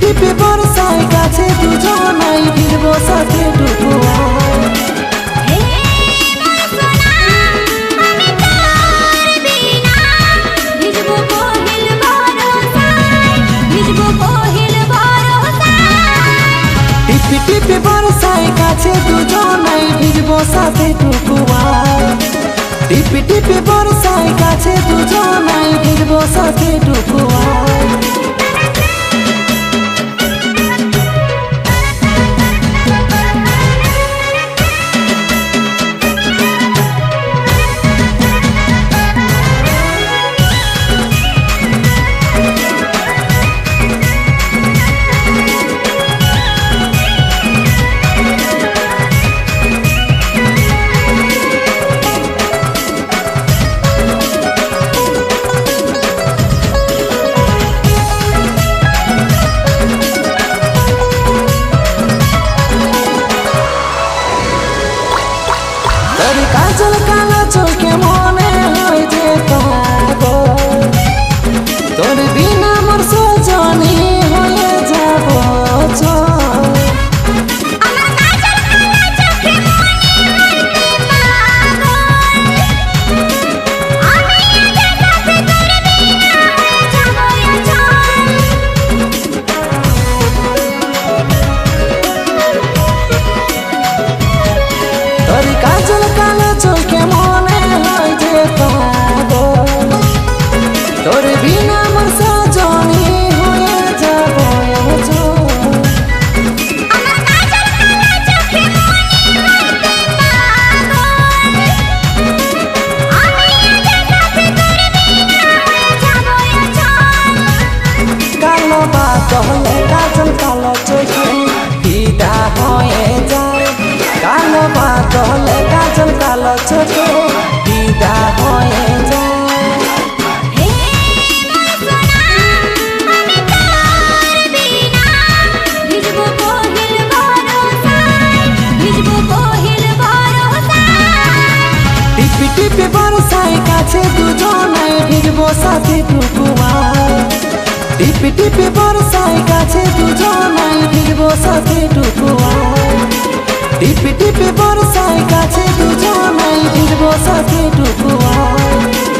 টিপি বরসায় কাছে দুজনাই ফিরবো সাথে ডুবো টিপি টিপি বরসায় কাছে দুজনাই ভিজবো সাথে টুকুয়া টিপি টিপি বরসায় কাছে দুজনাই ভিজবো সাথে টুকুয়া কাজল কালা ঘুরবো সাথে টুকুমার টিপে টিপে বর্ষায় গাছে দুজনাই ফিরবো সাথে টুকুমার টিপে টিপে বর্ষায় গাছে দুজনাই ফিরবো সাথে টুকুমার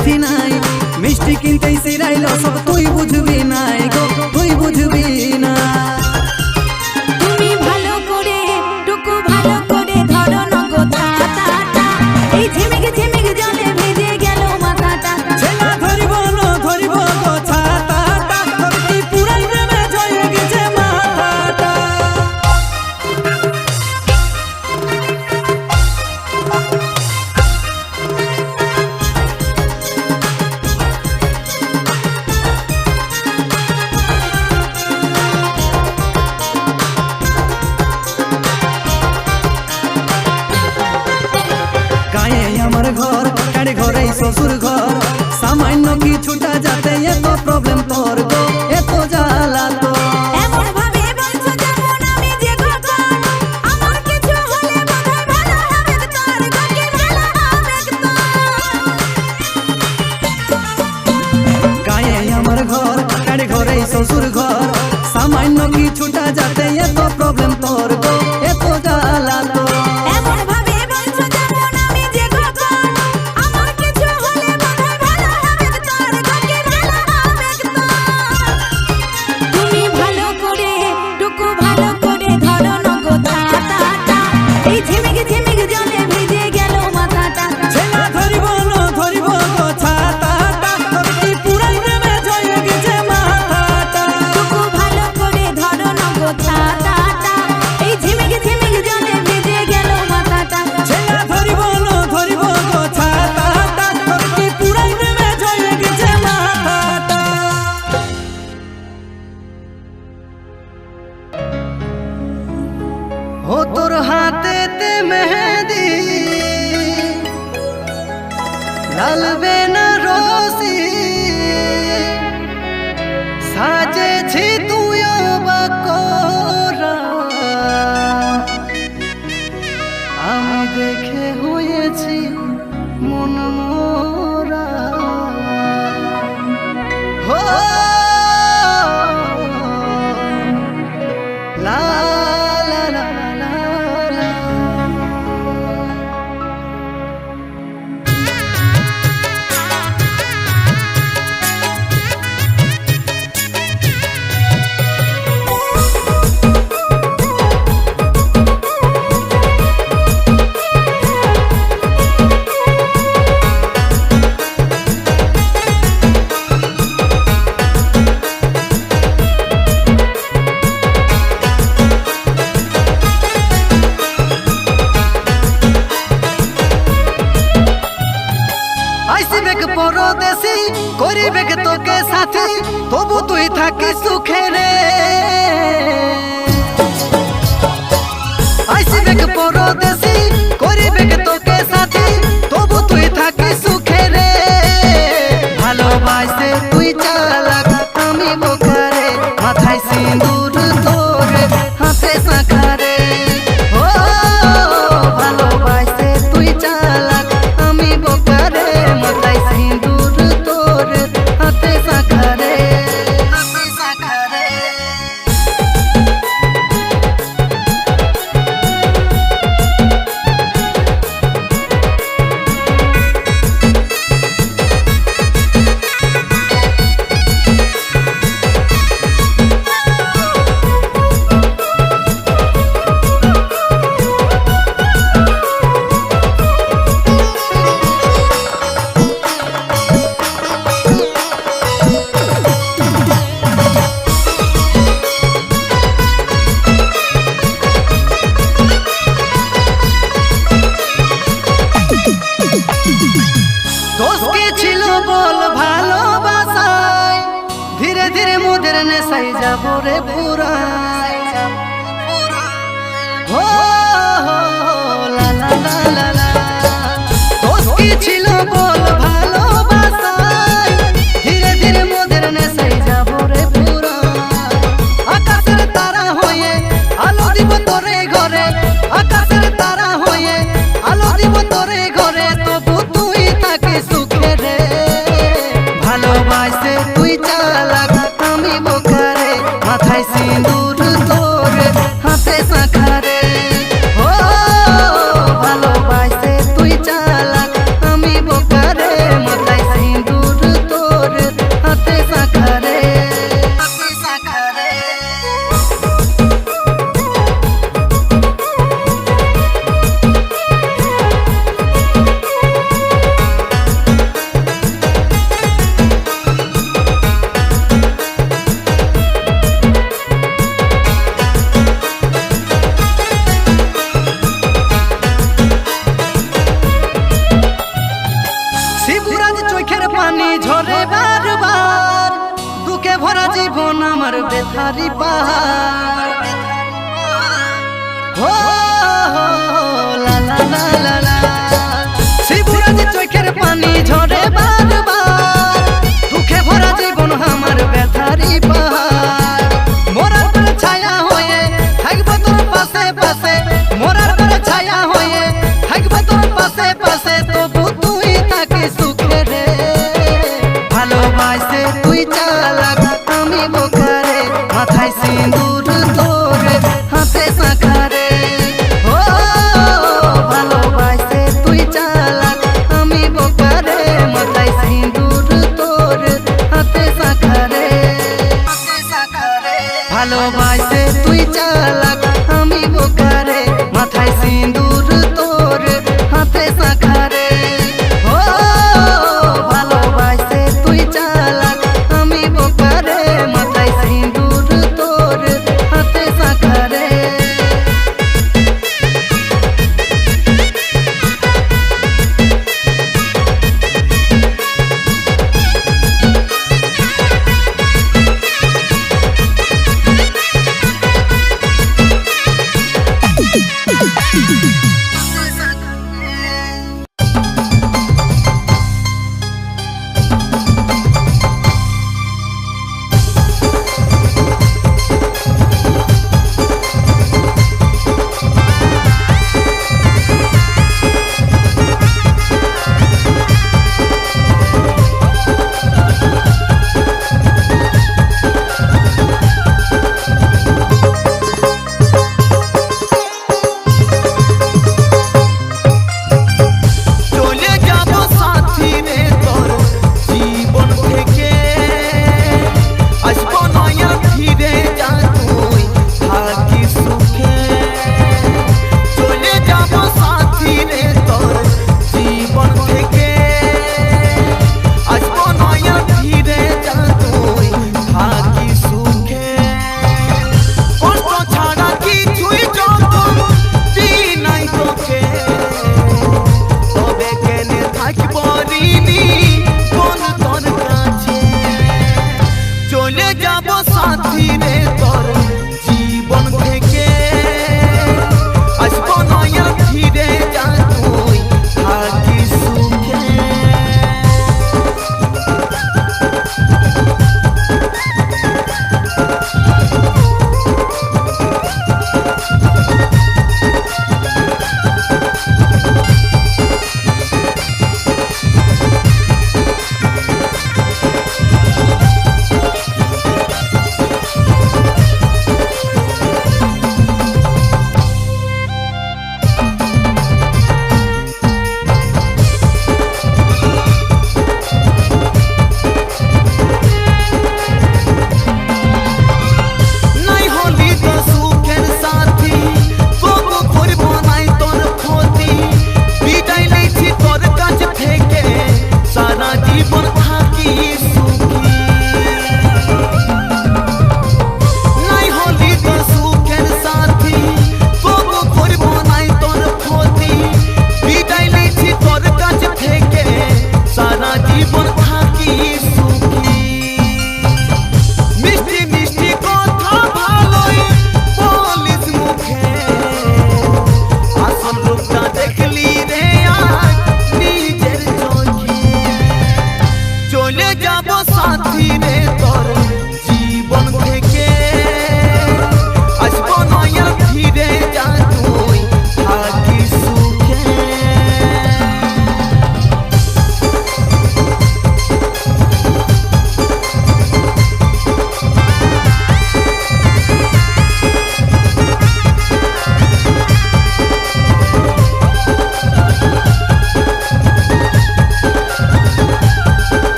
বুদ্ধি নাই। মিষ্টি কিনতেই সিরাইল সব তুই বুঝবি নাই গো তুই বুঝবি দোষকে ছিল বল ভালোবাসায়। ধীরে ধীরে মোদের নেশাই যাব রে পুরায়। ও